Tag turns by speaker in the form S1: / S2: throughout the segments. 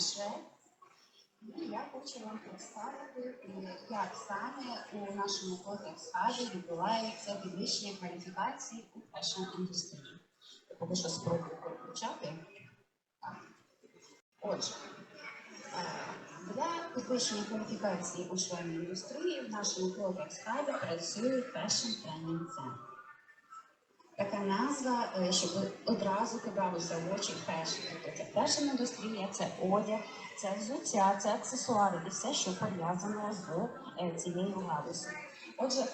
S1: Швед. І я хочу вам представити, як саме у нашому контекст-хабі відбувається підвищення кваліфікації у фешн-індустрії. Я поки що спробую переключати. Отже, е, для підвищення кваліфікації у швейній індустрії в нашому контекст-хабі працює Fashion Training Center. Така назва, е, щоб одразу кидалося в очі фешн. Тобто це фешн-індустрія, це одяг, це взуття, це аксесуари і все, що пов'язане з е, цією галузю. Отже,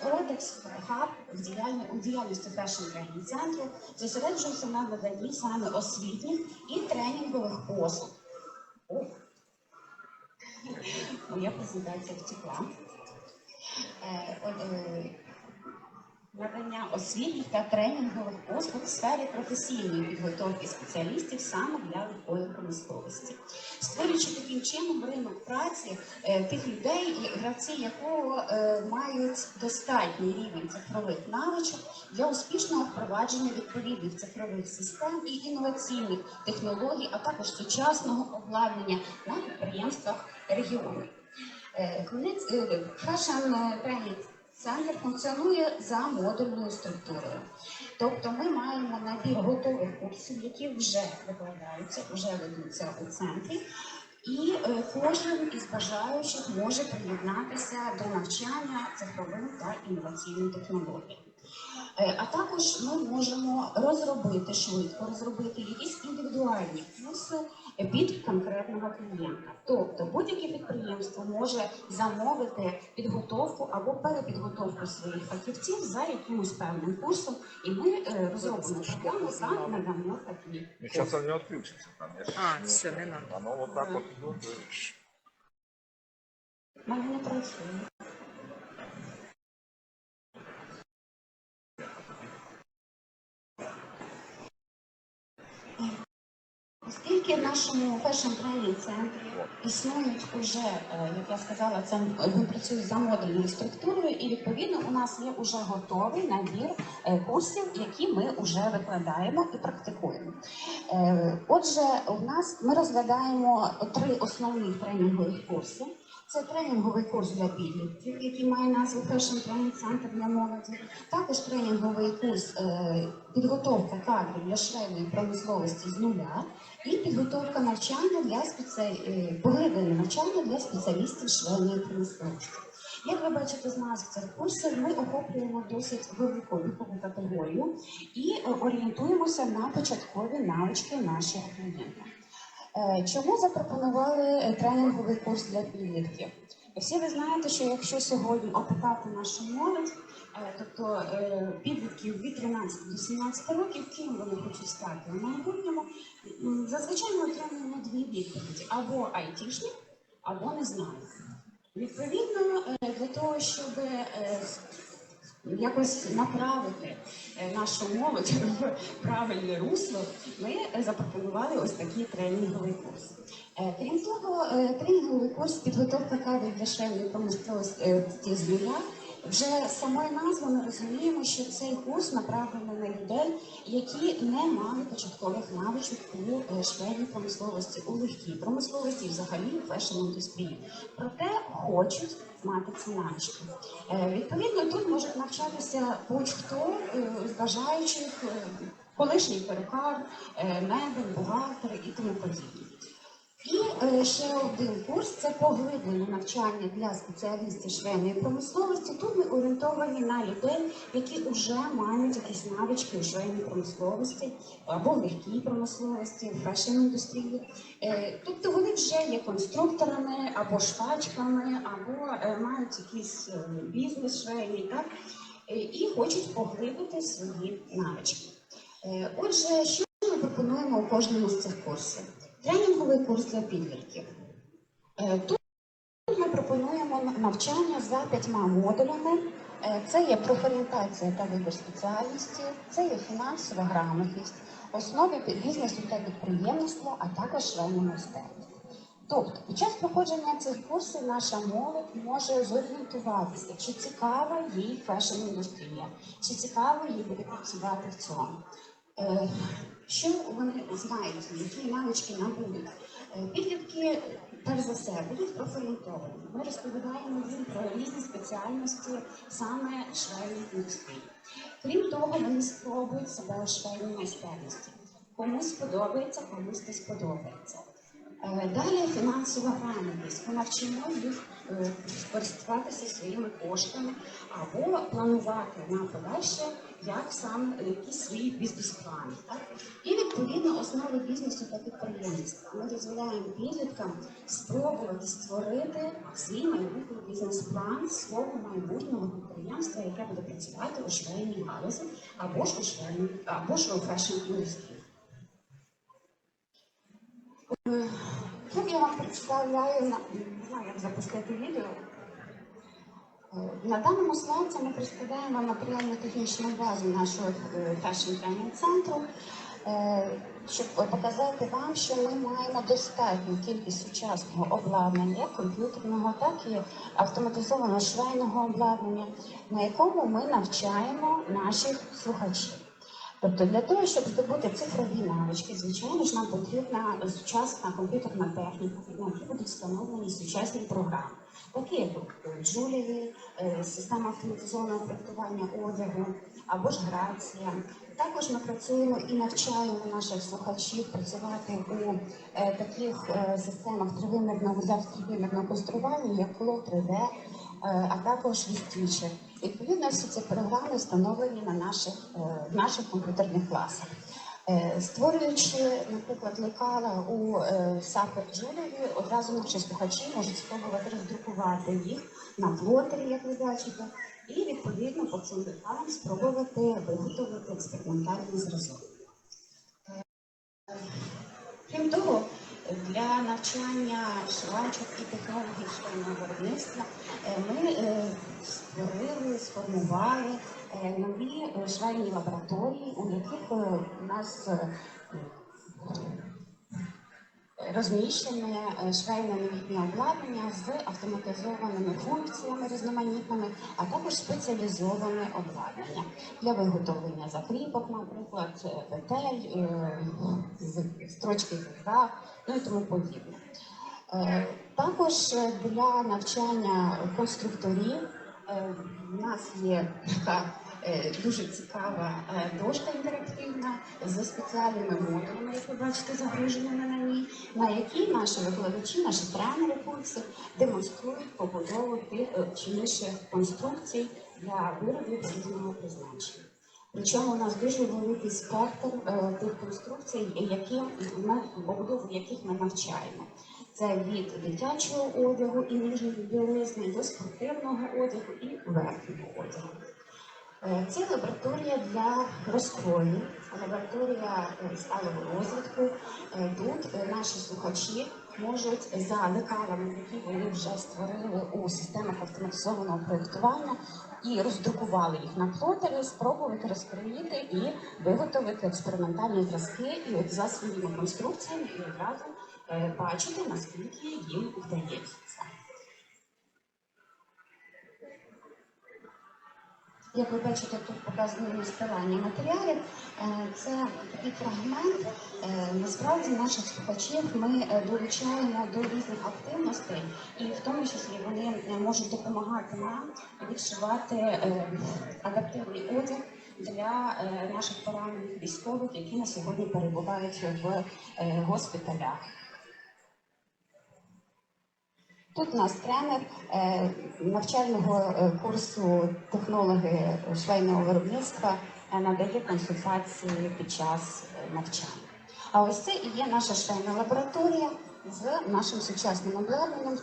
S1: Хаб в у діяльності фешн тренінг центру зосереджується на наданні саме освітніх і тренінгових послуг. Моя презентація втекла. Е, е, надання освітніх та тренінгових послуг в сфері професійної підготовки спеціалістів саме для легкої промисловості, створюючи таким чином ринок праці е, тих людей, гравці якого е, мають достатній рівень цифрових навичок для успішного впровадження відповідних цифрових систем і інноваційних технологій, а також сучасного обладнання на підприємствах регіону. Е, е, Fashion Training Центр функціонує за модульною структурою. Тобто ми маємо набір готових курсів, які вже викладаються, вже ведуться у центрі. І е, кожен із бажаючих може приєднатися до навчання цифровим та інноваційним технологіям. Е, А також ми можемо розробити швидко розробити якісь індивідуальні курси під конкретного клієнта. Тобто будь-яке підприємство може замовити підготовку або перепідготовку своїх фахівців за якимось певним курсом, і ми е, розробимо програму та надамо такі.
S2: Ну, Сейчас он не отключится, конечно.
S3: А, всё, не надо.
S2: Оно вот так вот идет.
S1: мене не працює. Оскільки в нашому фешн тренінг центрі існують уже, е, як я сказала, це ми працюємо за модульною структурою, і відповідно у нас є уже готовий набір е, курсів, які ми вже викладаємо і практикуємо. Е, Отже, у нас ми розглядаємо три основні тренінгові курси. Це тренінговий курс для підлітків, який має назву Fashion Training Center для молоді. Також тренінговий курс е, підготовка кадрів для швейної промисловості з нуля і підготовка навчання для спеці... е, навчання для спеціалістів швейної промисловості. Як ви бачите з назв цих курсів, ми охоплюємо досить велику вікову категорію і е, орієнтуємося на початкові навички наших клієнтів. Е, Чому запропонували е, тренінговий курс для підлітків? Всі ви знаєте, що якщо сьогодні опитати нашу молодь, е, тобто підлітків від 13 до 17 років, ким вони хочуть стати в майбутньому, зазвичай ми отримуємо дві відповіді: або айтішник, або не знаю. Відповідно, для того, щоб якось направити е, нашу молодь в правильне русло, ми е, запропонували ось такий тренінговий курс. Е, Крім того, тренінговий курс підготовка кадрів для швейної промисловості з нуля. Вже з самої назви ми розуміємо, що цей курс направлений на людей, які не мали початкових навичок у швейній промисловості, у легкій промисловості, взагалі в фешн-індустрії. Проте хочуть мати ці навички. Е, Відповідно, тут можуть навчатися будь-хто е, з бажаючих, е, колишній перукар, мебель, бухгалтер і тому подібне. І е, ще один курс це поглиблене навчання для спеціалістів швейної промисловості. Тут ми орієнтовані на людей, які вже мають якісь навички у швейній промисловості або легкій промисловості, в фешн-індустрії. Е, тобто вони вже є конструкторами або швачками, або е, мають якийсь бізнес швейний, так? І хочуть поглибити свої навички. Отже, що ми пропонуємо у кожному з цих курсів? Тренінговий курс для підлітків. Е, Тут ми пропонуємо навчання за п'ятьма модулями. Е, Це є профорієнтація та вибір спеціальності, це є фінансова грамотність, основи бізнесу та підприємництва, а також швейне майстерність. Тобто, під час проходження цих курсів наша молодь може зорієнтуватися, чи цікава їй фешн-індустрія, чи цікаво їй буде працювати в цьому. Е, Що вони знають, які навички набудуть. Е, Підлітки, перш за все, будуть профорієнтовані. Ми розповідаємо їм про різні спеціальності саме швейної індустрії. Крім того, вони спробують себе у швейній майстерності. Комусь сподобається, комусь не сподобається. Е, Далі фінансова грамотність. Ми навчимо їх користуватися своїми коштами або планувати на подальше, як саме якісь свої бізнес-плани. І відповідно основи бізнесу та підприємництва. Ми дозволяємо підліткам спробувати створити свій майбутній бізнес-план свого майбутнього підприємства, яке буде працювати у швейній галузі або ж у швейній, або ж у фешн-індустрії. Е, Тут я вам представляю не знаю, як запустити відео. На даному слайді ми представляємо матеріально-технічну базу нашого фешн тренінг центру, щоб показати вам, що ми маємо достатню кількість сучасного обладнання, як комп'ютерного, так і автоматизованого швейного обладнання, на якому ми навчаємо наших слухачів. Тобто для того, щоб здобути цифрові навички, звичайно ж нам потрібна сучасна комп'ютерна техніка, на якій будуть встановлені сучасні програми, такі як Джулії, система автоматизованого проектування одягу або ж грація. Також ми працюємо і навчаємо наших слухачів працювати у е, таких е, системах тривимірного для тривимірного конструювання, як Flow 3D, е, а також Вістічер. Відповідно, всі ці програми встановлені на наших, е, наших комп'ютерних класах. Е, Створюючи, наприклад, лекала у е, Сапер Джулеві, одразу наші слухачі можуть спробувати роздрукувати їх на плотері, як ви бачите, і відповідно по цим лекалам спробувати виготовити експериментальний зразок. Крім того, для навчання швачок і технологій виробництва е, ми створили, сформували нові е, швейні лабораторії, у яких е, у нас е, розміщене е, швейне новітнє обладнання з автоматизованими функціями різноманітними, а також спеціалізоване обладнання для виготовлення закріпок, наприклад, е, петель, е, строчки зігзаг, ну і тому подібне. Е, Також е, для навчання конструкторів е, в нас є така е, дуже цікава е, дошка інтерактивна з спеціальними модулями, як ви бачите, загруженими на ній, на якій наші викладачі, наші тренери курсів демонструють побудову е, чи інших конструкцій для виробів різного призначення. Причому у нас дуже великий спектр е, тих конструкцій, які ми побудову яких ми навчаємо. Це від дитячого одягу і нижньої білизни до спортивного одягу і верхнього одягу. Е, Це лабораторія для розкрою, лабораторія е, сталого розвитку. Е, Тут е, наші слухачі можуть за лекалами, які вони вже створили у системах автоматизованого проєктування і роздрукували їх на плотері, спробувати розкроїти і виготовити експериментальні зразки і от за своїми конструкціями і одразу е, бачити, наскільки їм вдається це. Як ви бачите, тут показано розставання матеріалів. Е, Це такий фрагмент. Е, Насправді наших слухачів ми е, долучаємо до різних активностей, і в тому числі вони можуть допомагати нам відшивати адаптивний одяг для наших поранених військових, які на сьогодні перебувають в госпіталях. Тут у нас тренер е, навчального е, курсу технологи швейного виробництва е, надає консультації під час навчання. А ось це і є наша швейна лабораторія з нашим сучасним обладнанням.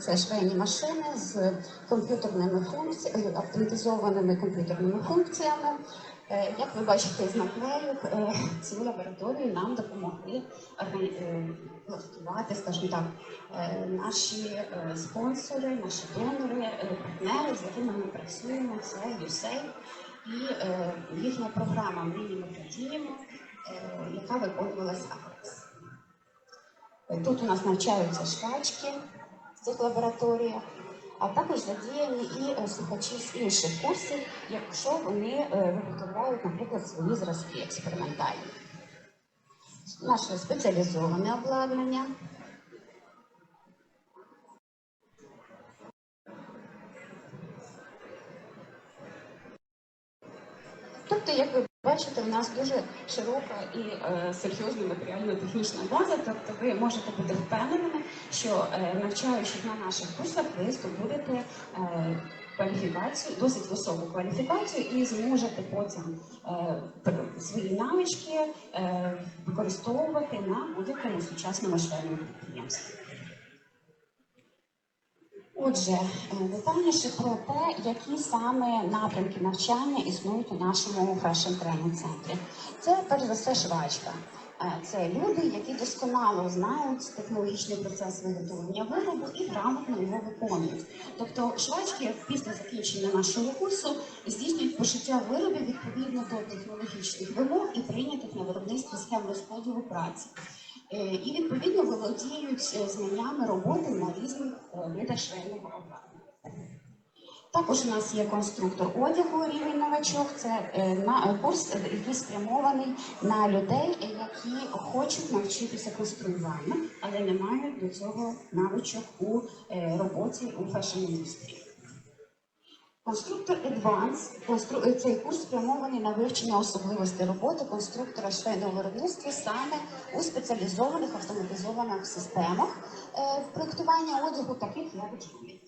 S1: Це швейні машини з комп'ютерними функціями, автоматизованими комп'ютерними функціями. Е, Як ви бачите з наклеїк, е, цю лабораторію нам допомогли е, влаштувати, скажімо так, наші спонсори, наші донори, партнери, з якими ми працюємо, це USAID і їхня програма «Ми е, яка виконувалася АГРЕС. Тут у нас навчаються швачки в цих лабораторіях, а також задіяні і е, слухачі з інших курсів, якщо вони е, виготовляють, наприклад, свої зразки експериментальні. Наше спеціалізоване обладнання. Тобто, як ви бачите, в нас дуже широка і е, серйозна матеріально-технічна база. Тобто, ви можете бути впевненими, що е, навчаючись на наших курсах, ви здобудете е, кваліфікацію, досить високу кваліфікацію, і зможете потім е, свої навички е, використовувати на будь-якому сучасному швейному підприємстві. Отже, детальніше про те, які саме напрямки навчання існують у нашому фешн тренінг центрі. Це перш за все швачка. Е, Це люди, які досконало знають технологічний процес виготовлення виробу і грамотно його виконують. Тобто, швачки після закінчення нашого курсу здійснюють пошиття виробів відповідно до технологічних вимог і прийнятих на виробництві схем розподілу праці. Е, І відповідно володіють е, знаннями роботи на різних видах швейного обладнання. Також у нас є конструктор одягу рівень новачок. Це е, на курс, який спрямований на людей, які хочуть навчитися конструюванню, але не мають до цього навичок у роботі у фешн-індустрії. Конструктор Advance констру... е, цей курс спрямований на вивчення особливостей роботи конструктора швейного виробництва саме у спеціалізованих автоматизованих системах е, проєктування одягу, таких як Джулі.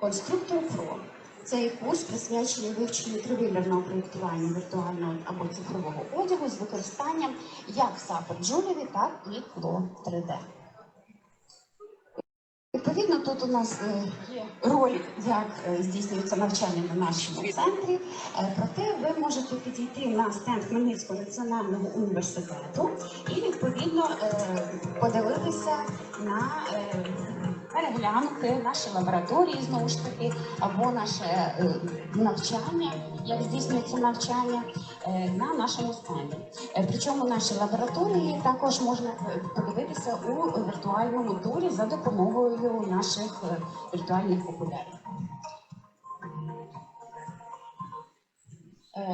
S1: Конструктор Pro. Цей курс присвячений вивченню тривимірного проєктування віртуального або цифрового одягу з використанням як SAP Joulevy, так і Flow 3D. Відповідно, тут у нас е, є ролик, як е, здійснюється навчання на нашому центрі. Е, Проте ви можете підійти на стенд Хмельницького національного університету і відповідно подивитися на переглянути наші лабораторії знову ж таки, або наше е, навчання, як здійснюється навчання е, на нашому стенді. Е, Причому наші лабораторії також можна подивитися у віртуальному турі за допомогою наших віртуальних окулярів.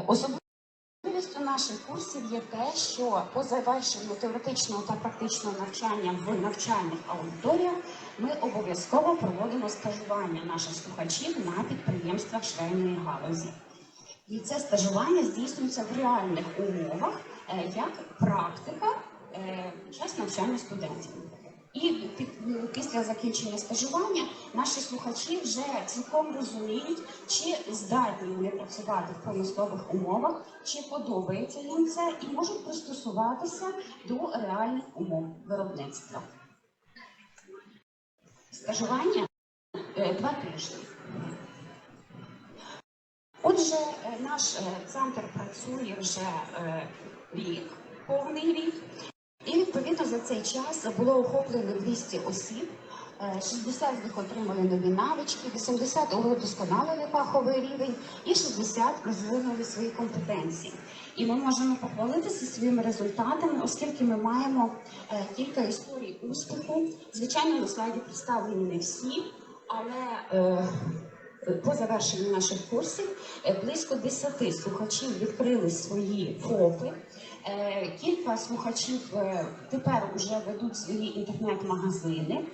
S1: Особливістю наших курсів є те, що по завершенню теоретичного та практичного навчання в навчальних аудиторіях ми обов'язково проводимо стажування наших слухачів на підприємствах швейної галузі. І це стажування здійснюється в реальних умовах е, як практика е, час навчання студентів. І після закінчення стажування наші слухачі вже цілком розуміють, чи здатні вони працювати в промислових умовах, чи подобається їм це, і можуть пристосуватися до реальних умов виробництва. Стажування е, два тижні. Отже, е, наш е, центр працює вже е, рік, повний рік, і відповідно за цей час було охоплено 200 осіб. е, 60 з них отримали нові навички, 80 удосконалили фаховий рівень і 60 розвинули свої компетенції. І ми можемо похвалитися своїми результатами, оскільки ми маємо е, кілька історій успіху. Звичайно, на слайді представлені не всі, але е, по завершенню наших курсів е, близько 10 слухачів відкрили свої ФОПи. Кілька слухачів тепер вже ведуть свої інтернет-магазини.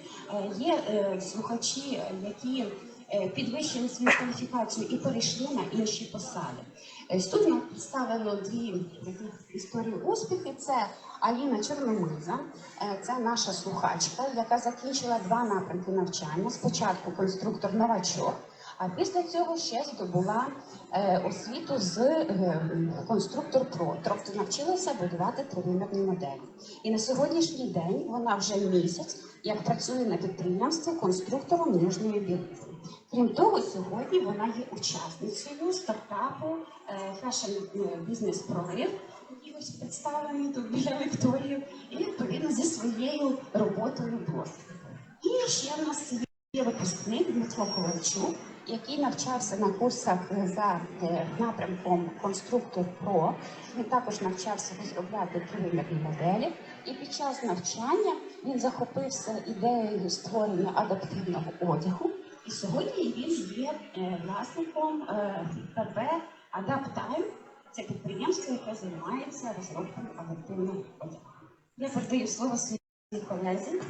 S1: Є слухачі, які підвищили свою кваліфікацію і перейшли на інші посади. Е, Тут нам представлено дві історії успіху. Це Аліна Чорномиза, Е, це наша слухачка, яка закінчила два напрямки навчання. Спочатку конструктор новачок, а після цього ще здобула е, освіту з конструктор ПРО, тобто навчилася будувати тривимірні моделі. І на сьогоднішній день вона вже місяць як працює на підприємстві конструктором нижньої білизни. Крім того, сьогодні вона є учасницею стартапу е, Fashion Business Прорив, який ось представлений тут біля Вікторії, і відповідно зі своєю роботою досвід. І ще в нас є випускник Дмитро Ковальчук, який навчався на курсах е, за е, напрямком конструктор ПРО. Він також навчався розробляти тривимірні моделі. І під час навчання він захопився ідеєю створення адаптивного одягу. І сьогодні він є е, власником е, ПП Адаптайм. Це підприємство, яке займається розробкою адаптивного одягу. Я передаю слово своїй колезі.